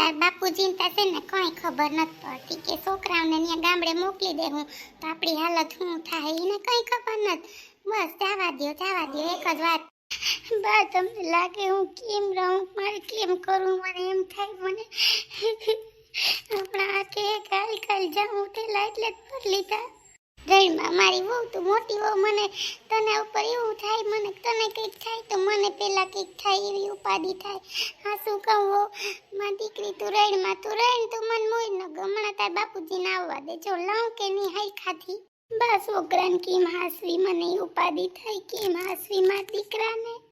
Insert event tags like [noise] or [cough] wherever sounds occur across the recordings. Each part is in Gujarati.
તાર બાપુજીને તા છે ને કંઈ ખબર નથી પડતી કે છોકરાઓને ત્યાં ગામડે મોકલી દે હું. તો આપણી હાલત શું થાય એને કંઈ ખબર નથી. બસ જવા દ્યો જવા દ્યો, એક જ વાત. બા, તમને લાગે હું કેમ રહું? મારે કેમ કરું મને એમ થાય મને. હમણાં કે કાલ કાલ જાઉં પેલા એટલે જ પર લીધા. રહીમાં મારી વહુ તો મોટી વહુ, મને તને ઉપર એવું થાય, મને તને કંઈક થાય, તો મને પેલા કંઈક થાય, એવી ઉપાધિ થાય. હા, શું કહું વહુ? માં દીકરી તું રહીમાં તું રહીને તું મને મોઈ ન ગમણા તાર બાપુજીને આવવા દે. જો લઉં કે નહીં હાઈ ખાધી. બસ, છોકરાને કેમ હાસવી? મને ઉપાધિ થાય કેમ હાસવી માર દીકરાને?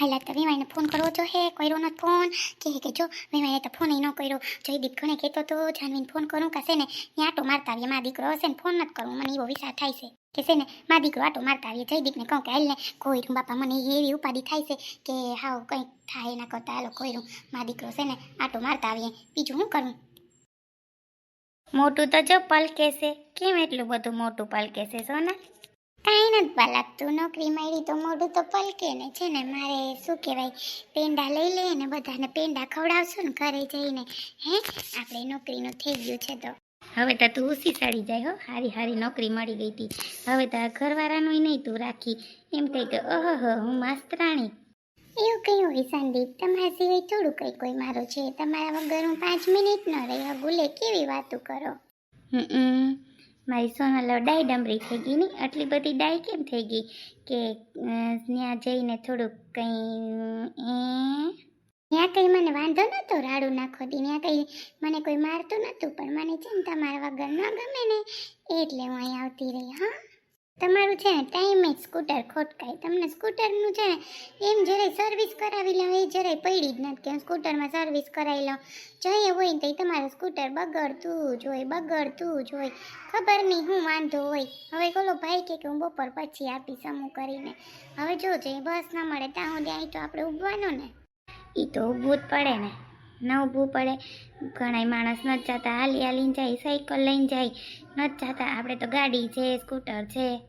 હાલા તો વેવાઈને ફોન કરવો જો હે કર્યો નથી ફોન. કે કે જો વેવાઈને તો ફોન ન કર્યો. જયદીપ ઘણે કહેતો તો, જાનવીને ફોન કરું કશે ને ત્યાં આટો મારતા આવીએ મારા દીકરો હશે ને, ફોન નથી કરવું મને એવો વિચાર થાય છે કે છે ને મારા દીકરો આટો મારતા આવીએ, જયદીપને કહું કે, હાલ ને કોઈરું બાપા, મને એવી ઉપાધિ થાય છે કે હાવ કંઈક થાય એના કરતા. હાલો કોઈરું મારા દીકરો છે ને, આટો મારતા આવીએ. બીજું શું કરું? મોટું તો જો પલકે છે કેમ એટલું બધું મોટું પલકે છે સોના? કાંઈ નથી પલકતું નોકરી મળી તો મોઢું તો પલકે ને, છે ને, મારે શું કહેવાય, પેંડા લઈ લઈએ ને, બધાને પેંડા ખવડાવશું ને, ઘરે જઈને. હે, આપણે નોકરીનું થઈ ગયું છે તો. હવે તો તું ઉસી સાડી જાય, હો, હારી હારી નોકરી મળી ગઈ હતી હવે તો ઘરવાળાનું નહીં તું રાખી. એમ કહી કે, ઓહો હું માસ્તરાણી એવું કયું હોય તમારા સિવાય થોડું કંઈ કોઈ મારું છે. તમારા વગર હું પાંચ મિનિટ ન રહી ગુલે કેવી વાતો કરો. હમ. મારી સોનલ ડાય ડમરી થઈ ગઈ. ને આટલી બધી ડાય કેમ થઈ ગઈ? કે ત્યાં જઈને થોડુંક કંઈ ત્યાં કંઈ મને વાંધો નહોતો રાડું નાખો દી. ત્યાં કંઈ મને કોઈ મારતું નહોતું, પણ મને છે ને તમારા વગર ન ગમે ને, એટલે હું અહીં આવતી રહી, હા? તમારું છે ને ટાઈમે સ્કૂટર ખોટકાય. તમને સ્કૂટરનું છે ને એમ જરાય સર્વિસ કરાવી લઉં એ જરાય પડી જ નથી હું સ્કૂટરમાં સર્વિસ કરાવી લઉં. જઈએ હોય ને તો તમારું સ્કૂટર બગડતું જ હોય, બગડતું જ હોય. ખબર નહીં હું વાંધો હોય. હવે કોલો ભાઈ કે હું બપોર પછી આપીશ અમુક કરીને. હવે જોજે બસ ના મળે ત્યાં સુધી અહીં તો આપણે ઊભવાનું ને. એ તો ઊભવું જ પડે ને. ન ઊભું પડે. ઘણા માણસ નથી જતા. હાલી હાલીને જાય, સાયકલ લઈને જાય. નથી જતા. આપણે તો ગાડી છે, સ્કૂટર છે.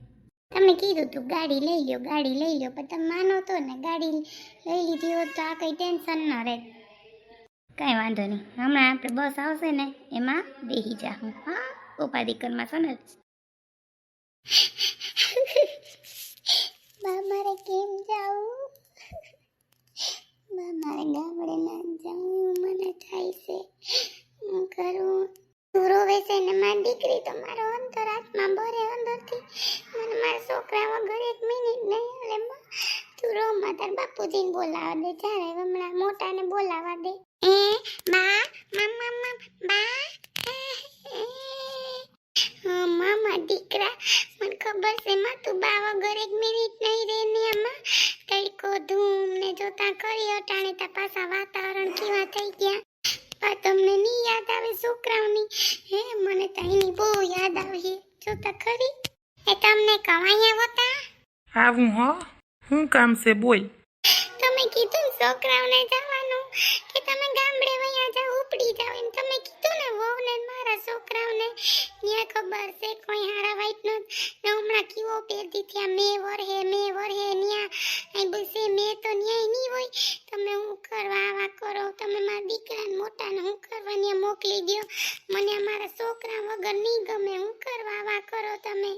તમે કીધું તું ગાડી લઈ લ્યો, ગાડી લઈ લ્યો, પણ તમે માનો તો ને ગાડી લઈ લીધી હોત તો આ કંઈ ટેન્શન ન રહે. કાંઈ વાંધો નહીં. હમણાં આપણે બસ આવશે ને, એમાં બેસી જાઉં હા. ઉપાધિ કરમાં છો ને. [laughs] બા, મારે કેમ જાવું બા, મારે ગામડે ના જાવું મને થાય છે હું કરું તું રોવે છે ને મારી દીકરી તો મારો અંતરાત્મા ભરે અંદરથી મને મારા છોકરા વગર એક મિનિટ નહીં એટલે માં તું રો માં તાર બોલાવા દે, ચાલે હમણાં મોટાને બોલાવા દે. એ, બા મમ્મા મમ, બા મામા, દીકરા, મને ખબર છે માં તું બા વગર એક મિનિટ નહીં રહે ને આમાં. તડકો ધૂમ ને જોતા કરી અટાણે તા વાતાવરણ કેવા થઈ ગયા. પણ તમને નહીં યાદ આવે છોકરાઓની? હે, મને તો એની બહુ યાદ આવે જોતા ખરી? એ તમને કવાયા હતા? આવું, હો. શું કામ છે બોલ? તમે કીધું છોકરાઓને જવાનું, કે તમે ગામડે વયા જાઓ, ઉપડી જાઓ એમ તમે કીધું ને વહુને મારા છોકરાઓને. ત્યાં ખબર છે, કોઈ હારા વાઈટ નો ને હમણાં કેવો પેરતી થયા મે વરહે મે વરહે, ન્યા અહીં બસે, મે તો ન્યાય નહીં હોય. તમે હું કરવા આવા કરો? તમે મારા દીકરાને મોટાને હું કરવા ન્યા મોકલી દો મને અમારા છોકરા વગર નહીં ગમે, હું કરવા આવા કરો તમે?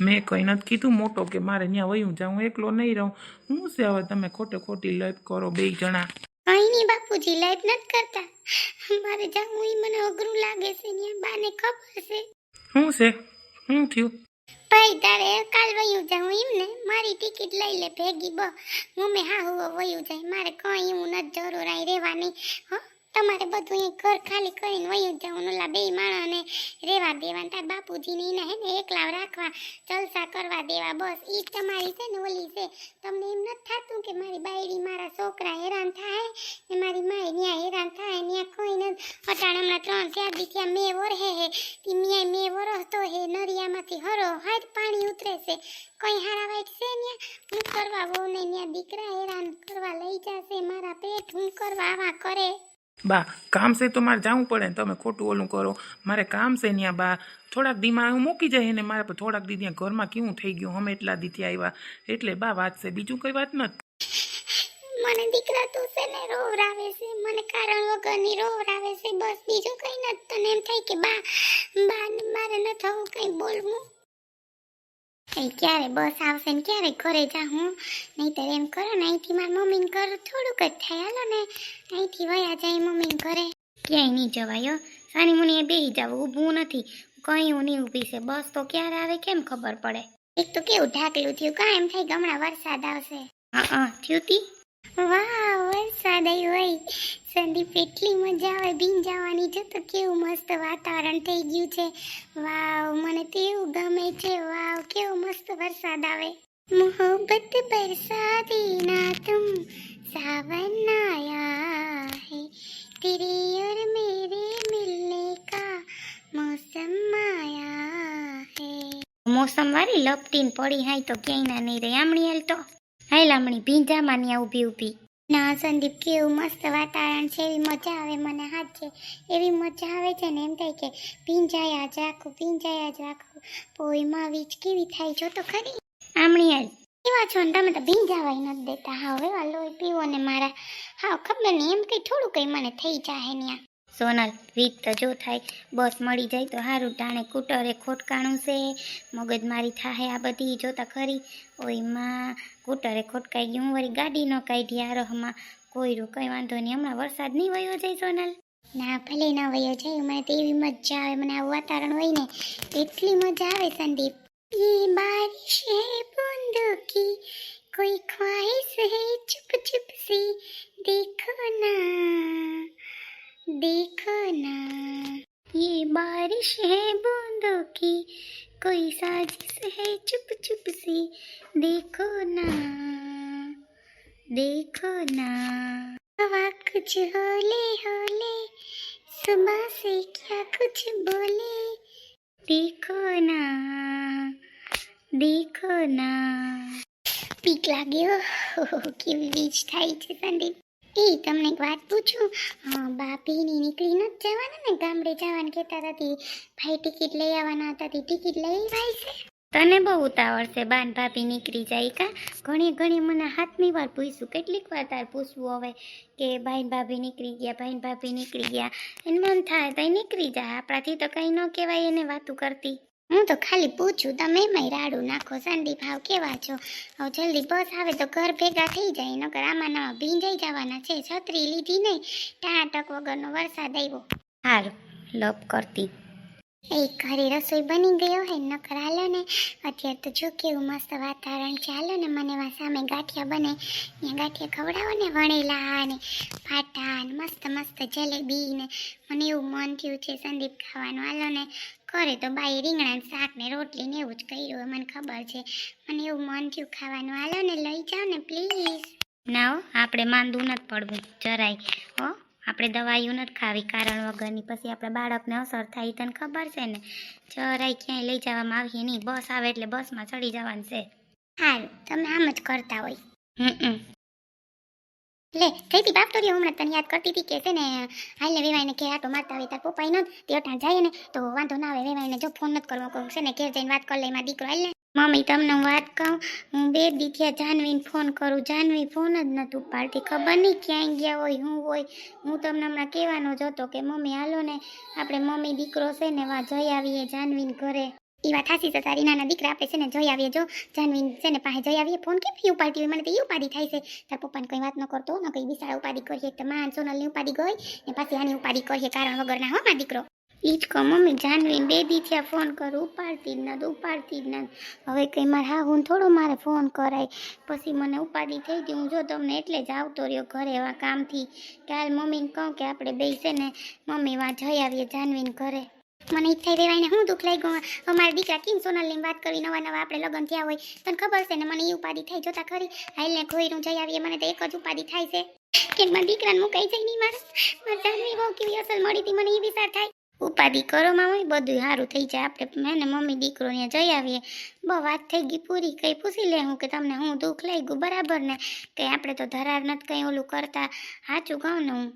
મેં કંઈ નથી કીધું. મોટો કે મારે ત્યાં વયું જાઉં હું એકલો નહીં રહું. હું છે હવે તમે ખોટે ખોટી લાઈફ કરો બે જણા. કઈ નહીં બાપુજી લાઈફ નથી કરતા. મારે જાવું એ મને અઘરું લાગે છે ને બાને ખબર છે. શું છે? શું થયું? ભાઈ તારે કાલ વયું જાઉં એમ ને? મારી ટિકિટ લઈ લે ભેગી બ. મમ્મી હા હું વયું જાય. મારે કઈ એવું નથી જરૂર અહીં રહેવાની હો. તમારે બધું અહીં ઘર ખાલી કરીને વયું જવાનું ઓલા બે માણસને રહેવા દેવા તાર બાપુજીને એને હે ને એકલા રાખવા, જલસા કરવા દેવા, બસ. ઈ તમારી છે ને ઓલી છે. તમને એમ નથી થતું કે મારી બાયડી મારા છોકરા હેરાન થાય? ને મારી માય ન્યા હેરાન થાય? ન્યા કોઈ નથી. અટાણે હમણાં ત્રણ ચાર દી ત્યાં મેં વરહે હે તી ન્યાય મેં વરસતો હે. નરિયામાંથી હરો હાથ પાણી ઉતરે છે. કોઈ હારા વાઈટ છે ન્યા? હું કરવા વહુને ન્યા દીકરા હેરાન કરવા લઈ જશે. મારા પેટ હું કરવા આવા કરે? બા, કામ છે તો મારે જવું પડે ને તમે ખોટું ઓલું કરો. મારે કામ છે ત્યાં બા. થોડાક દીમાં હું મૂકી જાય ને મારે થોડાક દી ત્યાં ઘરમાં કેવું થઈ ગયું, અમે એટલા દીથી આવ્યા એટલે બા, વાત છે બીજું કઈ વાત નથી. મને દીકરા તું છે ને રોવરાવે છે. મને કારણ વગરની રોવરાવે છે. બસ બીજું કઈ નથી. તને એમ થાય કે બા બા, મારે ન થવું કઈ બોલવું. એ ક્યારે બસ આવશે ને ક્યારે ઘરે જા હું નહીતર એમ કરો ને, અહીંથી મારા મમ્મીને ઘર થોડુંક જ થાય. હાલો ને, અહીંથી વયા જાય મમ્મીને ઘરે. ક્યાંય નહીં જવાય સાની મુનિએ બેહી જાવ, ઊભું નથી. કઈ હું નહીં ઊભી છે. બસ તો ક્યારે આવે કેમ ખબર પડે? એક તો કેવું ઢાકલું થયું, કાં એમ થાય ગમણા વરસાદ આવશે? હા હા, થયું તી? વાહ, વરસાદ આવ્યો હોય સંદીપ એટલી મજા આવે. ભીન જવાની છે તો કેવું મસ્ત વાતાવરણ થઈ ગયું છે. વાવ, મને તો એવું ગમે છે. વાવ, કેવો મસ્ત વરસાદ આવે. મોહબ્બત બરસાદી ના તુમ સાવન આયા હે. તેરે ઓર મેરે મિલને કા મોસમ આયા હે. મોસમ વાળી લપટીન પડી હાય તો ક્યાંય ના નહીં રે આમણી હાલ તો હાલ આમણી ભીંજામાં ની ઊભી ઊભી. ના, સંદીપ, કેવું મસ્ત વાતાવરણ છે, એવી મજા આવે મને, હાથ છે. એવી મજા આવે છે ને, એમ થાય કે ભીંજાયા જ રાખું, ભીંજાયા જ રાખું. પોઈમાં વીજ કેવી થાય, જો તો ખરી. આમણી હાલ. એવા છો ને, તમે તો ભીંજાવાય નથી દેતા. હા હવે વાલો પીવો ને મારા. હા ખબર નહીં, એમ કંઈ થોડું કંઈ મને થઈ જાય ત્યાં સોનલ વીજ તો જો થાય, બસ મળી જાય તો સારું ટાણે કૂટરે ખોટકાણું છે મગજમારી થાહે આ બધી, જોતા ખરી ઓયમાં કૂટરે ખોટકાઈ ગયું, વળી ગાડી ન કાઢી આરોહમાં રૂ કંઈ વાંધો નહીં, હમણાં વરસાદ નહીં વયો જાય સોનલ? ના, ભલે ના વયો જાય મને તો એવી મજા આવે, મને આવું વાતાવરણ હોય ને, એટલી મજા આવે સંદીપ. એ બારિશ હે सुबह से क्या कुछ बोले देखो ના દેખો ના પીક લાગ્યો કેવી વીજ થાય છે સંદીપ એ તમને એક વાત પૂછું હા બાપીની નીકળી નથી જવાના ને ગામડે જવાનું કહેતા હતા તે ભાઈ ટિકિટ લઈ આવવાના હતા તે ટિકિટ લઈ ભાઈ છે તને બહુ ઉતાવળ છે, બાન ભાભી નીકળી જાય કા? ઘણી ઘણી મને હાથની વાર પૂછ્યું. કેટલીક વાર તાર પૂછવું હવે કે ભાઈન ભાભી નીકળી ગયા ભાઈન ભાભી નીકળી ગયા. એને મન થાય તો નીકળી જાય આપણાથી તો કંઈ ન કહેવાય એને વાતું કરતી. હું તો ખાલી પૂછું, તમે એમાંય રાડું નાખો સંડી ભાવ કેવા છો? હવે જલ્દી બસ આવે તો ઘર ભેગા થઈ જાય, નકર આમાં નવા ભીંજાઈ જવાના છે, છત્રી લીધી નહીં, ટાણાટક વગરનો વરસાદ આવ્યો. હારું, લપ કરતી. એ ઘરે રસોઈ બની ગયો હે, નકર હાલો ને. અત્યારે તો જો કેવું મસ્ત વાતાવરણ છે. હાલો ને, મને સામે ગાંઠિયા બને. ત્યાં ગાંઠિયા ખવડાવો ને, વણેલા ને ફાટા ને, મસ્ત મસ્ત જલેબી ને. મને એવું મન થયું છે સંદીપ ખાવાનું. હાલો ને કરે તો બાઈ રીંગણા શાક ને રોટલી ને એવું જ કર્યું મને ખબર છે. મને એવું મન થયું ખાવાનું. હાલો ને, લઈ જાઓ ને પ્લીઝ ના હો, આપણે માંદું નથી પડવું. જરાય. હો? આપણે દવાઈઓ નથી ખાવી કારણ વગરની. પછી આપણા બાળકને અસર થાય તને ખબર છે ને? જરાય ક્યાંય લઈ જવામાં આવીએ નહીં. બસ આવે એટલે બસમાં ચડી જવાનું છે. હાલ તમે આમ જ કરતા હોય. હમ લે કઈ બાપ તો હમણાં તને યાદ કરતી હતી કે છે ને હાલને વેવાઈને કે આટો મારતા આવે તાર પપ્પાઈ ન તે અટાણ જાય ને તો વાંધો ના આવે વેવાઈને જો ફોન નથી કરવો કહું છે ને ઘેર જઈને વાત કરી લે મારા દીકરો હાલ મમ્મી તમને વાત કહું? હું બે દીથિયા જાનવીને ફોન કરું. જાનવી ફોન જ નહોતું પાડતી. ખબર નહીં ક્યાંય ગયા હોય, હું હોય. હું તમને હમણાં કહેવાનો જ હતો કે, મમ્મી, હાલો ને. આપણે મમ્મી દીકરો છે ને વા જઈ આવીએ જાનવીન ઘરે. એ વાત હાસી છે. તારી નાના દીકરા આપણે છે ને જઈ આવીએ. જો, જાનવીન છે ને પાસે જઈ આવીએ. ફોન કેમ ઉપાડતી હોય? મને તો એ ઉપાડી થાય છે. તાર પપ્પાને કંઈ વાત ન કરતો ન કંઈ વિશાળ ઉપાડી કરીએ તો માન સોનલની ઉપાડી ગઈ ને પાછી આની ઉપાડી કરીએ. કારણ વગરના હો, મારા દીકરો. ઈ જ કહો, મમ્મી જાનવીને બે દી ફોન કરું, ઉપાડતી જ નથી, ઉપાડતી જ નથી. હવે કંઈ મારે હા હું થોડો મારે ફોન કરાય. પછી મને ઉપાડી થઈ ગઈ. હું જો તમને એટલે જ આવતો રહ્યો ઘરે એવા કામથી. કાલ મમ્મીને કહું કે આપણે બે છે ને, મમ્મી, વાં જઈ આવીએ જાનવીને ઘરે. મને ઈચ્છા રેવાઈને હું દુઃખ લાગ્યું. અમારા દીકરા કિંગ સોનલની વાત કરી નવા નવા આપણે લગ્ન થયા હોય. તને ખબર છે ને, મને એ ઉપાધિ થાય જોતા ખરી. હાલને ખોઈરું જઈ આવીએ, મને તો એક જ ઉપાધિ થાય છે. કે મારા દીકરાને મુકાઈ જાય નહીં મારા. મારા જાનવી બહુ કેવી અસલ મળી હતી, મને એ વિચાર થાય. ઉપાધિ કરો મામી બધું સારું થઈ જાય. આપણે ને મમ્મી દીકરો ત્યાં જઈ આવીએ. બહુ વાત થઈ ગઈ પૂરી, કંઈ પૂછી લે હું કે તમને હું દુઃખ લાગ્યું, બરાબર ને? કંઈ આપણે તો ધરાર નથી કંઈ ઓલું કરતા. સાચું કહું ને હું.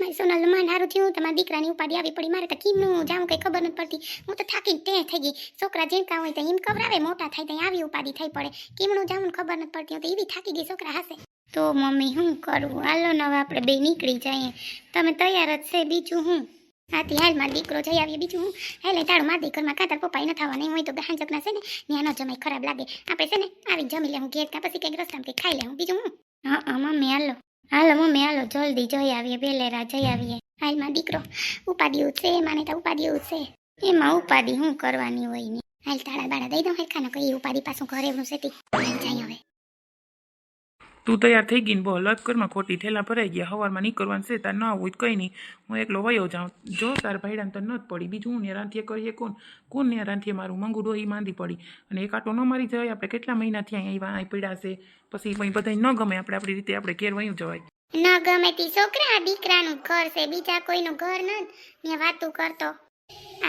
મારી સોનલ માન હારું થયું તમારા દીકરાની ઉપાધિ આવી પડી. મારે તો કેમનું જાઉં કંઈ ખબર નથી પડતી. હું તો થાકીને ટે થઈ ગઈ. છોકરા ઝીણકા હોય તો હિમ ખબરાવે મોટા થાય તો આવી ઉપાધિ થઈ પડે. કેમનું જાઉં ખબર નથી પડતી હું તો એવી થાકી ગઈ છોકરા હશે. તો મમ્મી શું કરું? હાલો ને આપણે બે નીકળી જઈએ. તમે તૈયાર જ છે, બીજું હું? હાથી હાલમાં દીકરો જઈ આવીએ બીજું. હું હાલે તારું માર દીકરમાં કાતર પપ્પાઈ ન થવા નહીં હોય તો ગાંજકના છે ને ત્યાં ન જમાય ખરાબ લાગે. આપણે છે ને આવી જમી લેવું ઘેર કાં પછી કંઈક રસ્તામાં કંઈક ખાઈ લેવું બીજું હું? હા મમ્મી હાલો. હાલો મમ્મી હાલો જલ્દી જઈ આવીએ વેલેરા જઈ આવીએ. હાલમાં દીકરો ઉપાદી છે માને તો ઉપાડ્યું છે એમાં ઉપાડી શું કરવાની હોય ને? હાલ તાળા બાળા દઈ દઉં હેરખાનો કઈ ઉપાડી પાછું ઘરે એવું છે હાલ જાય હવે. તું તૈયાર થઈ ગઈ ને બહુ કરમાં ખોટી ઠેલા ભરાઈ ગયા હવારમાં નીકળવાનું છે તાર ન આવું કંઈ નહીં હું એકલો વયો જાઉં જો તાર ભાઈડાને તો ન જ પડી બીજું હું ને રાંધીએ કરીએ કોણ કોણ ને મારું મંગું ડોહી માંદી પડી અને એક આટો ન મારી જવાય આપણે કેટલા મહિનાથી અહીંયા અહીં પડ્યા છે પછી કંઈ બધા ન ગમે આપણે આપણી રીતે આપણે ઘેર વયું જવાય ન ગમે તી છોકરા દીકરાનું ઘર છે બીજા કોઈનું ઘર ન ને વાતું કરતો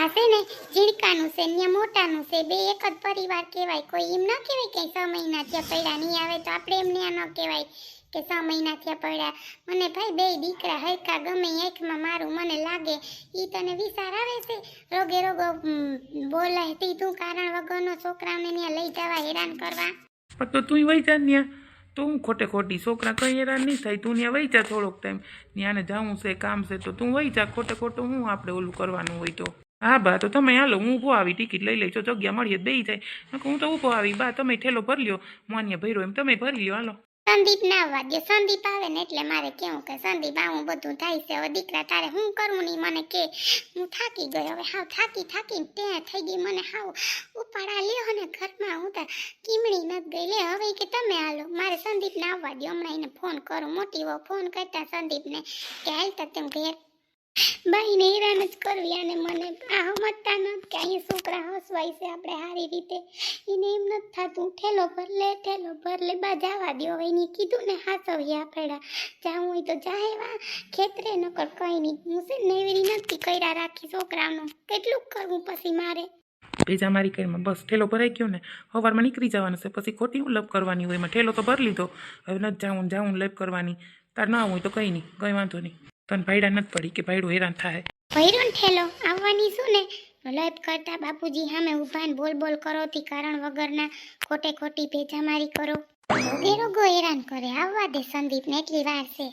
આ છે ને જીડકાનું છે, ને મોટાનું છે, બે એક જ પરિવાર કહેવાય. કોઈ એમ ન કહેવાય કે છ મહિના થયા પડ્યા, નહીં આવે તો આપણે એમને ન કહેવાય કે છ મહિના થયા પડ્યા. મને ભાઈ બે દીકરા હરખા ગમે, આંખમાં મારું મને લાગે એ તને વિચાર આવે છે? રોગે રોગો બોલાય તી તું કારણ વગરનો છોકરાને ત્યાં લઈ જવા, હેરાન કરવા. તો તું વહી જા ત્યાં તો હું ખોટે ખોટી છોકરા કંઈ હેરાન નહીં થાય. તું ત્યાં વહી જા થોડોક ટાઈમ. ત્યાંને જવું છે, કામ છે તો તું વહી જા. ખોટે ખોટું હું આપણે ઓલું કરવાનું હોય તો. હા બા, તો તમે હાલો, હું ઊભો આવી ટિકિટ લઈ લઈશ જગ્યા મળીએ બે જાય. હું તો ઊભો આવી. બા, તમે ઠેલો ભરી લ્યો. માન્ય ભર્યો એમ તમે ભરી લ્યો. હાલો. સંદીપ ના આવવા દે સંદીપ આવે ને એટલે મારે કેવું કે સંદીપ આવું બધું થાય છે. દીકરા તારે હું કરવું નહીં મને કે, હું થાકી ગઈ. હવે હાવ થાકી થાકીને ત્યાં થઈ ગઈ. મને હાવ ઉપાડા લ્યો ને ઘરમાં હું તો કીમણી નથી ગઈ. લે, હવે કે તમે હાલો. મારે સંદીપ ને આવવા દો હમણાં એને ફોન કરું. મોટી વહુ ફોન કરતા સંદીપને કે હાલ તો તેમ ઘેર બાઈને હેરાન જ કરવી અને મને આ સમજતા નથી કે છોકરા હસવાય છે. આપણે સારી રીતે એને એમ નથી થતું. ઠેલો ભર ઠેલો ભર બા જવા દો હવે એને કીધું ને હાસવીએ આપણા. જાવું હોય તો જાય વા ખેતરે નકર કંઈ નહીં. હું છે ને એવી નથી કર્યા રાખી છોકરાનું. કેટલું કરવું પછી મારે? ભેજા મારી કઈમાં બસ, ઠેલો ભરાઈ ગયો ને. સવારમાં નીકળી જવાનું છે. પછી ખોટી હું લપ કરવાની હોય એમાં. ઠેલો તો ભરી લીધો. હવે નથી જાઉં જાઉં લપ કરવાની. તાર ના હોય તો કંઈ નહીં. કંઈ વાંધો નહીં. તને ભાઈડા નથી પડી કે ભાઈડું હેરાન થાય. ભૈરો ઠેલો, આવવાની શું ને? લપ કરતા બાપુજી સામે ઊભા ને બોલ બોલ કરો થી કારણ વગરના ખોટે ખોટી ભેજામારી કરો. રોગે રોગો હેરાન કરે, આવવા દે સંદીપ ને એટલી વાર છે.